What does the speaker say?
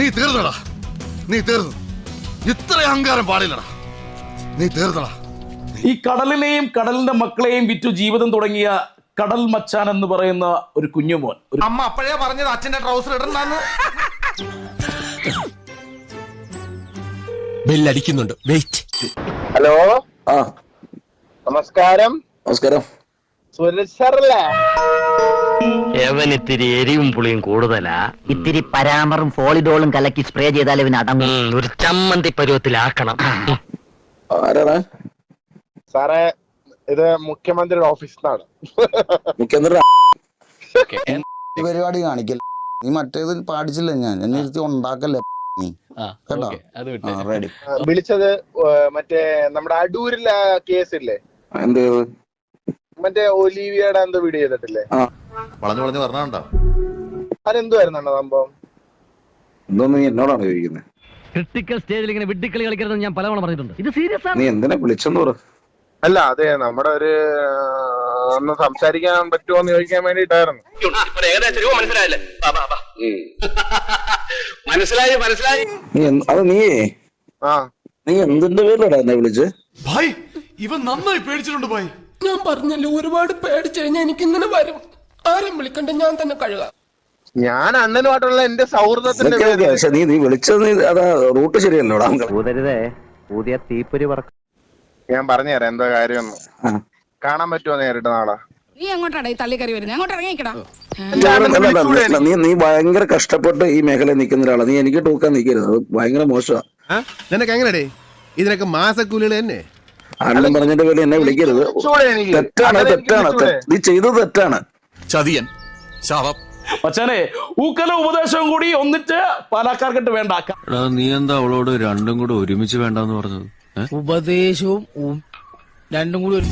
നീ തീർന്നടാ. നീ തീർന്നു. ഇത്ര അഹങ്കാരം പാടില്ലടാ. നീ തീർന്നടാ. ഈ കടലിനെയും കടലിന്റെ മക്കളെയും വിറ്റു ജീവിതം തുടങ്ങിയ കടൽ മച്ചാൻ എന്ന് പറയുന്ന ഒരു കുഞ്ഞുമോൻ ഒരു അമ്മ അപ്പോഴേ പറഞ്ഞത് അച്ഛന്റെ ട്രൗസർ ഇടണ്ടെന്ന്. ബെല്ലടിക്കുന്നുണ്ട്. Wait hello? ആ. നമസ്കാരം. നമസ്കാരം. സുരേഷ് സാറല്ലേ? എവൻ ഇത്തിരി എരിവും പുളിയും കൂടുതലാ. ഇത്തിരി പരാമറും ഫോളിഡോളും കലക്കി സ്പ്രേ ചെയ്താൽ ഇവന് അടങ്ങും. ഒരു ചമ്മന്തി പരുവത്തിലാക്കണം. ആരാണ്? സാറേ ഇത് മുഖ്യമന്ത്രിയുടെ ഓഫീസിൽ നിന്നാണ്. മുഖ്യമന്ത്രി ഈ പരിപാടി കാണിക്കല്ല നീ മറ്റേത് പാടിച്ചില്ല ഞാൻ. എന്നെ ഇരുത്തി ഉണ്ടാക്കല്ലേ നീ? കേട്ടോ? ആ റെഡി വിളിച്ചത് മറ്റേ നമ്മുടെ അടൂരിലെ കേസില്ലേ ഇല്ലേ? എന്ത് ചെയ്ത്? മറ്റേ ഒലീവിയയുടെ എന്തോ വീഡിയോ ചെയ്തിട്ടില്ലേ? വളഞ്ഞു വളഞ്ഞു പറഞ്ഞാണ്ടോ? അതെന്തുവായിരുന്നു സംഭവം? എന്തോന്ന് നീ എന്നോടാണ് ചോദിക്കുന്നത് ക്രിട്ടിക്കൽ സ്റ്റേജിൽ ഇങ്ങനെ വിഡ്ഢിക്കളി കളിക്കരുതെന്ന് ഞാൻ പലവണ പറഞ്ഞിട്ടുണ്ട്. ഇത് സീരിയസ് ആണ്. നീ എന്തിനാ വിളിച്ചെന്ന് പറ? അല്ല അതെ നമ്മുടെ ഒരു ഒന്ന് സംസാരിക്കാൻ പറ്റുമോ എന്ന് ചോദിക്കാൻ വേണ്ടിട്ടായിരുന്നു മനസ്സിലായി മനസ്സിലായി. അത് നീ ആ. നീ എന്തിന്റെ പേരിലടാ എന്നെ വിളിച്ച്? ഭായ് ഇവൻ നന്നായി പേടിച്ചിട്ടുണ്ട് ഭായ്. ഞാൻ പറഞ്ഞല്ലോ ഒരുപാട് പേടിച്ചു കഴിഞ്ഞാൽ എനിക്ക് ഇങ്ങനെ വരും. ആരും വിളിക്കണ്ട ഞാൻ തന്നെ കഴുകാം. ഞാൻ അണ്ണനുമായിട്ടുള്ള എന്റെ സൗഹൃദത്തിന്റെ ഓക്കെ ഓക്കെ പേരിൽ പക്ഷെ നീ നീ വിളിച്ചത് നീ അതാ റൂട്ട് ശരിയല്ലോടാ ഊതരുതേ പുതിയ തീപ്പൊരി പറക്കും ഞാൻ പറഞ്ഞുതരാം എന്തോ കാര്യമൊന്നും ആ. കാണാൻ പറ്റുമോ നേരിട്ട് നാളെ? നീ എങ്ങോട്ടാടാ ഈ തള്ളിക്കറി വരുന്നത് അങ്ങോട്ട് ഇറങ്ങിക്കടാ എന്റെ അണ്ണനെ അല്ല, അല്ല, അല്ല, നീ നീ ഭയങ്കര കഷ്ടപ്പെട്ട് ഈ മേഖലയിൽ നിൽക്കുന്ന ഒരാളാണ് നീ എനിക്ക് ടൂക്കാൻ നിൽക്കരുത്. അത് ഭയങ്കര മോശമാണ് നിനക്ക് എങ്ങനെടേ? ഇതിനൊക്കെ മാസക്കൂലികൾ തന്നെ. അണ്ണൻ പറഞ്ഞതിന്റെ പേര് എന്നെ വിളിക്കരുത്. തെറ്റാണ് തെറ്റാണ്? നീ ചെയ്തത് തെറ്റാണ്. ചതിയൻ ശാപം. മച്ചാനെ ഊക്കല ഉപദേശവും കൂടി ഒന്നിച്ച് പാലക്കാർക്കിട്ട് വേണ്ട. നീ എന്താ അവളോട് രണ്ടും കൂടെ ഒരുമിച്ച് വേണ്ടെന്ന് പറഞ്ഞത്? ഉപദേശവും രണ്ടും കൂടി ഒരു